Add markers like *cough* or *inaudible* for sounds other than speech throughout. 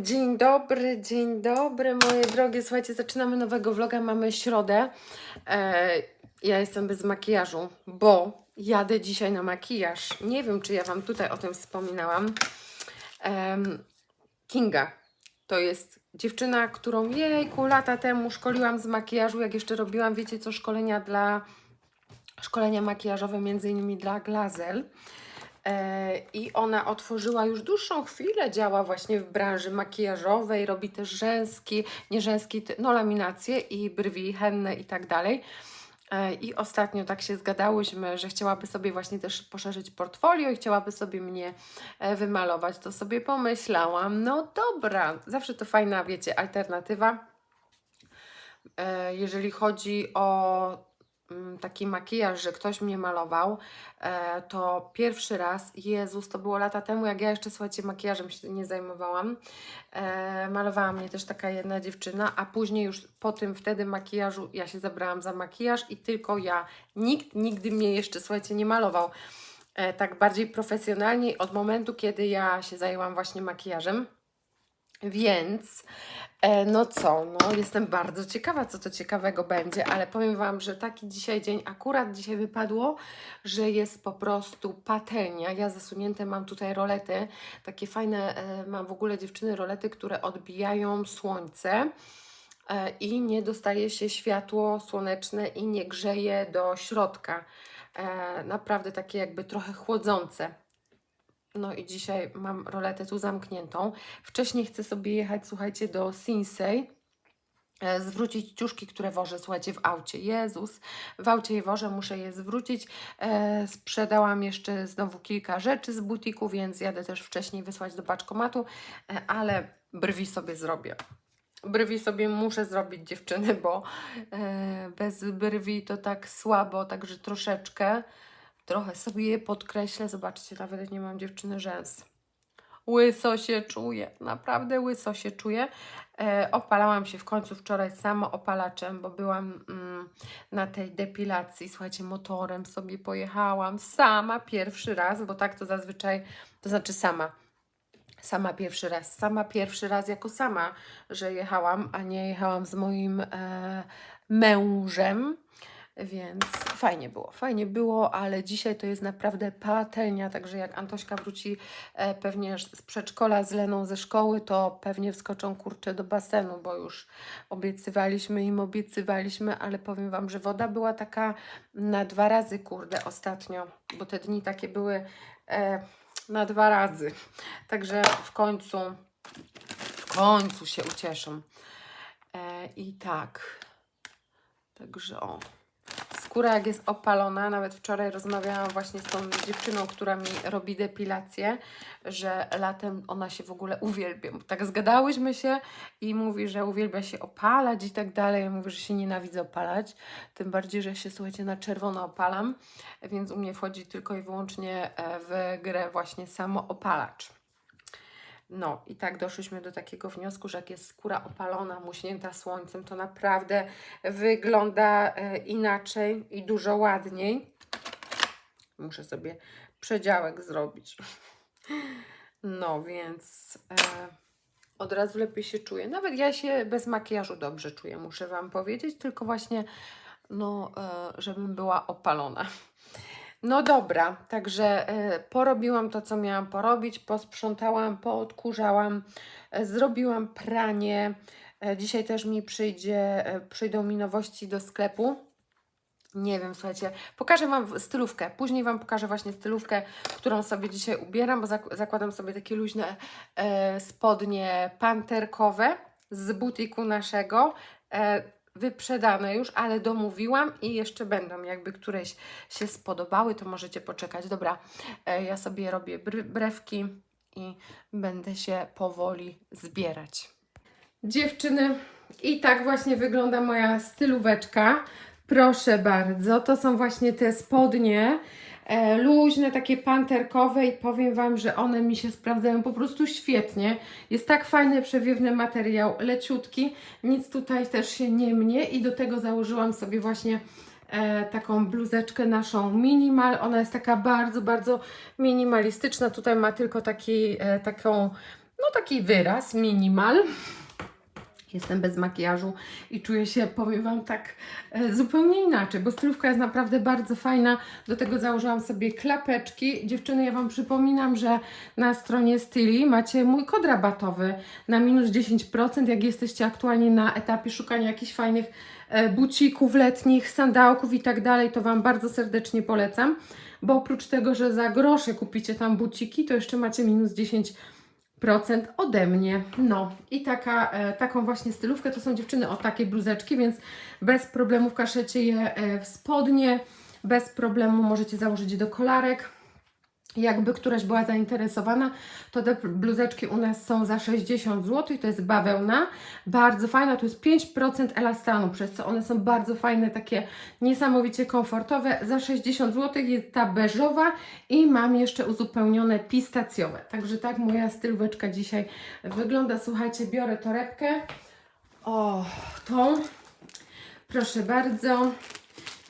Dzień dobry, dzień dobry moje drogie. Słuchajcie, zaczynamy nowego vloga, mamy środę. E, ja jestem bez makijażu, bo jadę dzisiaj na makijaż. Nie wiem, czy ja Wam tutaj o tym wspominałam. Em, Kinga to jest dziewczyna, którą jejku lata temu szkoliłam z makijażu, jak jeszcze robiłam, wiecie co, szkolenia dla szkolenia makijażowe, między innymi dla Glazel. E, I ona otworzyła już dłuższą chwilę, działa właśnie w branży makijażowej, robi też rzęski, nie rzęski, ty- no laminacje i brwi, henne i tak dalej. E, I ostatnio tak się zgadałyśmy, że chciałaby sobie właśnie też poszerzyć portfolio i chciałaby sobie mnie e, wymalować. To sobie pomyślałam, no dobra, zawsze to fajna, wiecie, alternatywa. Jeżeli chodzi o taki makijaż, że ktoś mnie malował, e, to pierwszy raz, Jezus, to było lata temu, jak ja jeszcze, słuchajcie, makijażem się nie zajmowałam. E, malowała mnie też taka jedna dziewczyna, a później już po tym wtedy makijażu ja się zabrałam za makijaż i tylko ja. Nikt nigdy mnie jeszcze, słuchajcie, nie malował e, tak bardziej profesjonalnie od momentu, kiedy ja się zajęłam właśnie makijażem. Więc, e, no co, no jestem bardzo ciekawa, co to ciekawego będzie, ale powiem Wam, że taki dzisiaj dzień, akurat dzisiaj wypadło, że jest po prostu patelnia. Ja zasunięte mam tutaj rolety, takie fajne, e, mam w ogóle dziewczyny rolety, które odbijają słońce e, i nie dostaje się światło słoneczne i nie grzeje do środka. Naprawdę takie jakby trochę chłodzące. No i dzisiaj mam roletę tu zamkniętą. Wcześniej chcę sobie jechać, słuchajcie, do Sinsei. e, Zwrócić ciuszki, które wożę, słuchajcie, w aucie. Jezus, w aucie je wożę, muszę je zwrócić. E, sprzedałam jeszcze znowu kilka rzeczy z butiku, więc jadę też wcześniej wysłać do paczkomatu, e, ale brwi sobie zrobię. Brwi sobie muszę zrobić, dziewczyny, bo e, bez brwi to tak słabo, także troszeczkę. Trochę sobie je podkreślę. Zobaczcie, nawet nie mam dziewczyny rzęs. Łyso się czuję, naprawdę łyso się czuję. E, opalałam się w końcu wczoraj samo opalaczem, bo byłam mm, na tej depilacji. Słuchajcie, motorem sobie pojechałam sama pierwszy raz, bo tak to zazwyczaj, to znaczy sama. Sama pierwszy raz, sama pierwszy raz jako sama, że jechałam, a nie jechałam z moim e, mężem. Więc fajnie było, fajnie było, ale dzisiaj to jest naprawdę patelnia, także jak Antośka wróci e, pewnie z przedszkola z Leną ze szkoły, to pewnie wskoczą kurczę do basenu, bo już obiecywaliśmy im, obiecywaliśmy, ale powiem Wam, że woda była taka na dwa razy, kurde, ostatnio, bo te dni takie były e, na dwa razy. Także w końcu, w końcu się ucieszą. E, I tak, także o. Skóra jak jest opalona, nawet wczoraj rozmawiałam właśnie z tą dziewczyną, która mi robi depilację, że latem ona się w ogóle uwielbia. Tak zgadałyśmy się i mówi, że uwielbia się opalać i tak dalej. Ja mówię, że się nienawidzę opalać, tym bardziej, że się słuchajcie na czerwono opalam, więc u mnie wchodzi tylko i wyłącznie e, w grę właśnie samo opalacz. No i tak doszliśmy do takiego wniosku, że jak jest skóra opalona, muśnięta słońcem, to naprawdę wygląda e, inaczej i dużo ładniej. Muszę sobie przedziałek zrobić. No więc e, od razu lepiej się czuję. Nawet ja się bez makijażu dobrze czuję, muszę Wam powiedzieć, tylko właśnie, no, e, żebym była opalona. No dobra, także e, porobiłam to, co miałam porobić, posprzątałam, poodkurzałam, e, zrobiłam pranie. E, dzisiaj też mi przyjdzie, przyjdą mi nowości do sklepu. Nie wiem, słuchajcie, pokażę Wam stylówkę. Później Wam pokażę właśnie stylówkę, którą sobie dzisiaj ubieram, bo zak zakładam sobie takie luźne spodnie panterkowe z butiku naszego. Wyprzedane już, ale domówiłam i jeszcze będą. Jakby któreś się spodobały, to możecie poczekać. Dobra, e, ja sobie robię br- brewki i będę się powoli zbierać. Dziewczyny, i tak właśnie wygląda moja stylóweczka. Proszę bardzo, to są właśnie te spodnie. E, luźne, takie panterkowe i powiem Wam, że one mi się sprawdzają po prostu świetnie. Jest tak fajny, przewiewny materiał, leciutki, nic tutaj też się nie mnie i do tego założyłam sobie właśnie e, taką bluzeczkę naszą minimal. Ona jest taka bardzo, bardzo minimalistyczna. Tutaj ma tylko taki, e, taką no taki wyraz, minimal. Jestem bez makijażu i czuję się, powiem Wam tak, e, zupełnie inaczej, bo stylówka jest naprawdę bardzo fajna. Do tego założyłam sobie klapeczki. Dziewczyny, ja Wam przypominam, że na stronie Styli macie mój kod rabatowy na minus 10%, jak jesteście aktualnie na etapie szukania jakichś fajnych e, bucików letnich, sandałków i tak dalej, to Wam bardzo serdecznie polecam, bo oprócz tego, że za grosze kupicie tam buciki, to jeszcze macie minus 10% procent ode mnie. No i taka, e, taką właśnie stylówkę to są dziewczyny o takie bluzeczki, więc bez problemu kaszecie je e, w spodnie, bez problemu możecie założyć do kolarek. Jakby któraś była zainteresowana, to te bluzeczki u nas są za 60 zł, to jest bawełna, bardzo fajna, to jest 5% elastanu, przez co one są bardzo fajne, takie niesamowicie komfortowe. Za 60 zł jest ta beżowa i mam jeszcze uzupełnione pistacjowe. Także tak moja stylóweczka dzisiaj wygląda. Słuchajcie, biorę torebkę, o, tą, proszę bardzo,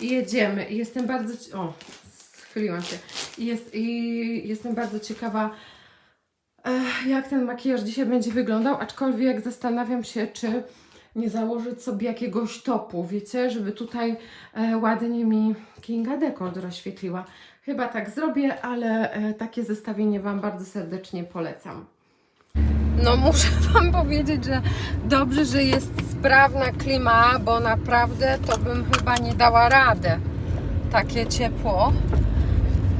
jedziemy. Jestem bardzo, o, schyliłam się. I, jest, I jestem bardzo ciekawa, Ech, jak ten makijaż dzisiaj będzie wyglądał, aczkolwiek zastanawiam się, czy nie założyć sobie jakiegoś topu, wiecie, żeby tutaj e, ładnie mi Kinga Dekold rozświetliła. Chyba tak zrobię, ale e, takie zestawienie Wam bardzo serdecznie polecam. No muszę *laughs* Wam powiedzieć, że dobrze, że jest sprawna klima, bo naprawdę to bym chyba nie dała radę. Takie ciepło.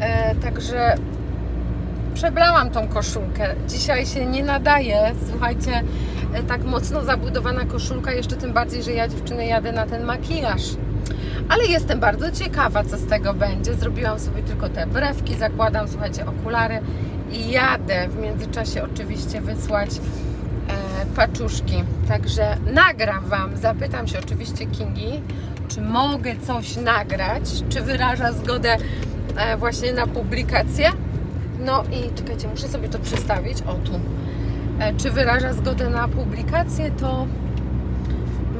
E, także przebrałam tą koszulkę. Dzisiaj się nie nadaje, słuchajcie, e, tak mocno zabudowana koszulka, jeszcze tym bardziej, że ja dziewczyny jadę na ten makijaż. Ale jestem bardzo ciekawa, co z tego będzie. Zrobiłam sobie tylko te brewki, zakładam, słuchajcie, okulary i jadę. W międzyczasie oczywiście wysłać e, paczuszki. Także nagram Wam, zapytam się oczywiście Kingi, czy mogę coś nagrać, czy wyraża zgodę właśnie na publikację. No i czekajcie, muszę sobie to przestawić. O tu. E, czy wyraża zgodę na publikację, to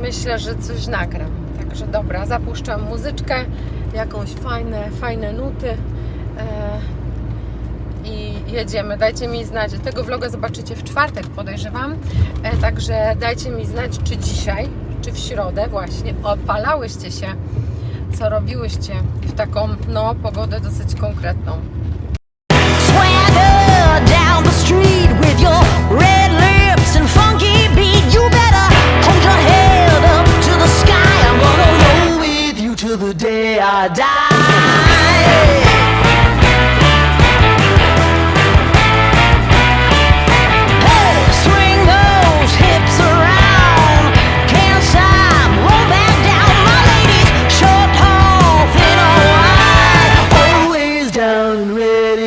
myślę, że coś nagram. Także dobra, zapuszczam muzyczkę, jakąś fajne, fajne nuty e, i jedziemy. Dajcie mi znać. Tego vloga zobaczycie w czwartek, podejrzewam. E, także dajcie mi znać, czy dzisiaj, czy w środę właśnie opalałyście się, co robiłyście w taką, no, pogodę dosyć konkretną.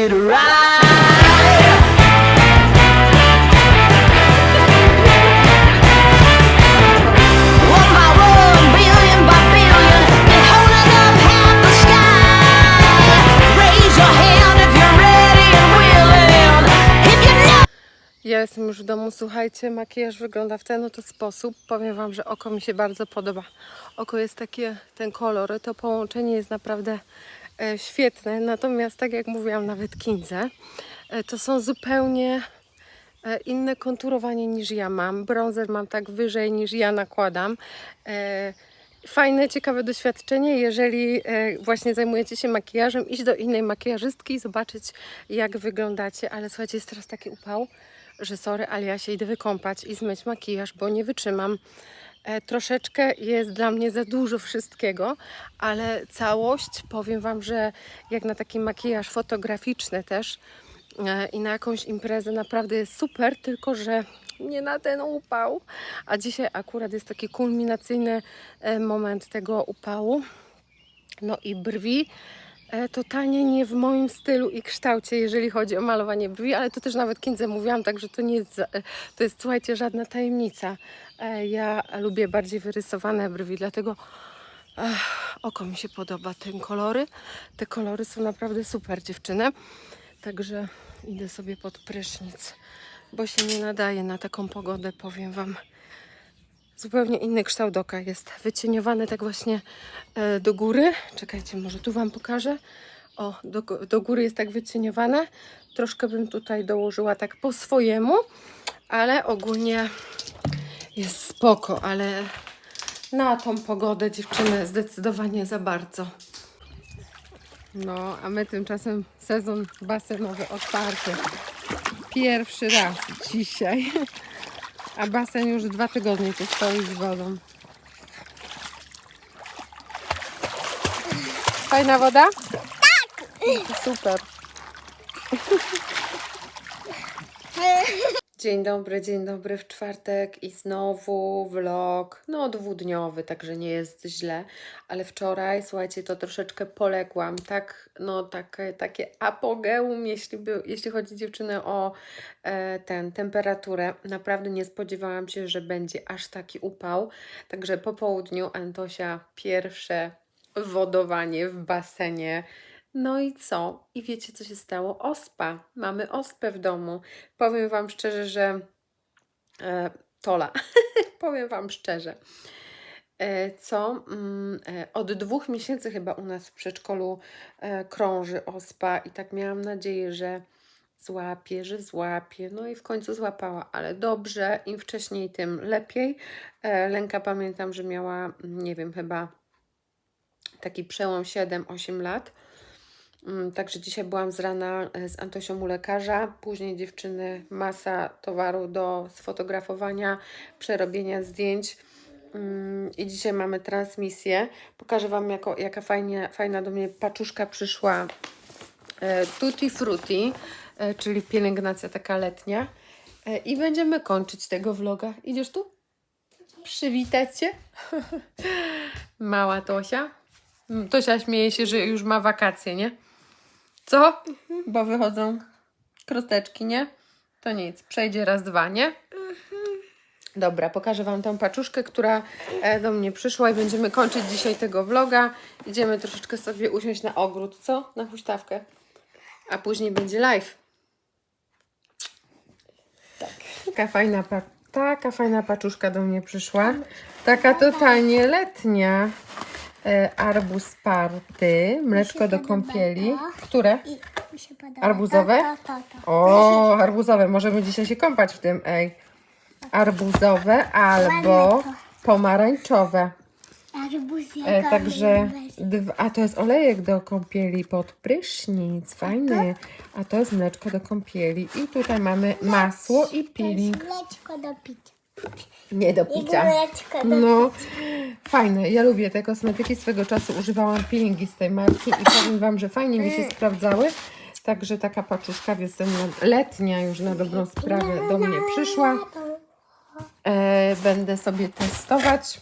You know. Ja jestem już w domu, słuchajcie, makijaż wygląda w ten oto sposób. Powiem Wam, że oko mi się bardzo podoba. Oko jest takie, ten kolor, to połączenie jest naprawdę świetne. Natomiast, tak jak mówiłam nawet Kindze, e, to są zupełnie e, inne konturowanie niż ja mam. Bronzer mam tak wyżej niż ja nakładam. E, Fajne, ciekawe doświadczenie, jeżeli e, właśnie zajmujecie się makijażem, iść do innej makijażystki i zobaczyć, jak wyglądacie. Ale słuchajcie, jest teraz taki upał, że sorry, ale ja się idę wykąpać i zmyć makijaż, bo nie wytrzymam. E, troszeczkę jest dla mnie za dużo wszystkiego, ale całość, powiem Wam, że jak na taki makijaż fotograficzny też e, i na jakąś imprezę naprawdę jest super, tylko że nie na ten upał. A dzisiaj akurat jest taki kulminacyjny e, moment tego upału. No i brwi totalnie nie w moim stylu i kształcie, jeżeli chodzi o malowanie brwi, ale to też nawet Kindze mówiłam, także to nie jest, e, to jest słuchajcie, żadna tajemnica. E, Ja lubię bardziej wyrysowane brwi, dlatego Ech, oko mi się podoba, te kolory. Te kolory są naprawdę super, dziewczyny. Także idę sobie pod prysznic, bo się nie nadaje na taką pogodę, powiem Wam. Zupełnie inny kształt oka jest wycieniowany tak właśnie e, do góry. Czekajcie, może tu Wam pokażę. O, do, do góry jest tak wycieniowane. Troszkę bym tutaj dołożyła tak po swojemu, Ale ogólnie jest spoko, ale na tą pogodę dziewczyny zdecydowanie za bardzo. No, a my tymczasem sezon basenowy otwarty. Pierwszy raz dzisiaj. *laughs* A basen już dwa tygodnie tu stoi z wodą. Fajna woda? Tak! Super. *laughs* Dzień dobry, dzień dobry w czwartek i znowu vlog, no dwudniowy, także nie jest źle, ale wczoraj, słuchajcie, to troszeczkę poległam, tak, no takie, takie apogeum, jeśli, by, jeśli chodzi dziewczyny o e, ten, temperaturę, naprawdę nie spodziewałam się, że będzie aż taki upał, także po południu Antosia pierwsze wodowanie w basenie, no i co? I wiecie, co się stało? Ospa. Mamy ospę w domu. Powiem Wam szczerze, że e, Tola, *laughs* powiem Wam szczerze, e, co mm, e, od dwóch miesięcy chyba u nas w przedszkolu e, krąży ospa i tak miałam nadzieję, że złapie, że złapie. No i w końcu złapała, ale dobrze, im wcześniej, tym lepiej. E, Lenka pamiętam, że miała, mm, nie wiem, chyba taki przełom 7-8 lat. Mm, Także dzisiaj byłam z rana e, z Antosią u lekarza, później dziewczyny masa towaru do sfotografowania, przerobienia zdjęć. Mm, I dzisiaj mamy transmisję. Pokażę Wam, jako, jaka fajnie, fajna do mnie paczuszka przyszła. E, Tutti Frutti, e, czyli pielęgnacja taka letnia. I będziemy kończyć tego vloga. Idziesz tu? Przywitać się. *laughs* Mała Tosia. Mm, Tosia śmieje się, że już ma wakacje, nie? Co? Bo wychodzą krosteczki, nie? To nic, przejdzie raz, dwa, nie? Dobra, pokażę Wam tą paczuszkę, która e, do mnie przyszła i będziemy kończyć dzisiaj tego vloga. Idziemy troszeczkę sobie usiąść na ogród, co? Na huśtawkę. A później będzie live. Tak. Taka fajna, taka fajna paczuszka do mnie przyszła. Taka totalnie letnia. E, arbuz party, mleczko do kąpieli. Które? I mi się podoba. Arbuzowe? To, to, to, to. O, arbuzowe. Możemy dzisiaj się kąpać w tym, ej. Arbuzowe albo Ładne pomarańczowe. Arbuz E, także, dwa, a to jest olejek do kąpieli pod prysznic, fajny. A to jest mleczko do kąpieli. I tutaj mamy masło i To jest peeling. mleczko do picia. Nie do I picia. do No, fajne. Ja lubię te kosmetyki. Swego czasu używałam peelingi z tej marki i powiem Wam, że fajnie mi się sprawdzały. Także taka paczuszka wiosenna, letnia już na dobrą sprawę do mnie przyszła. E, będę sobie testować.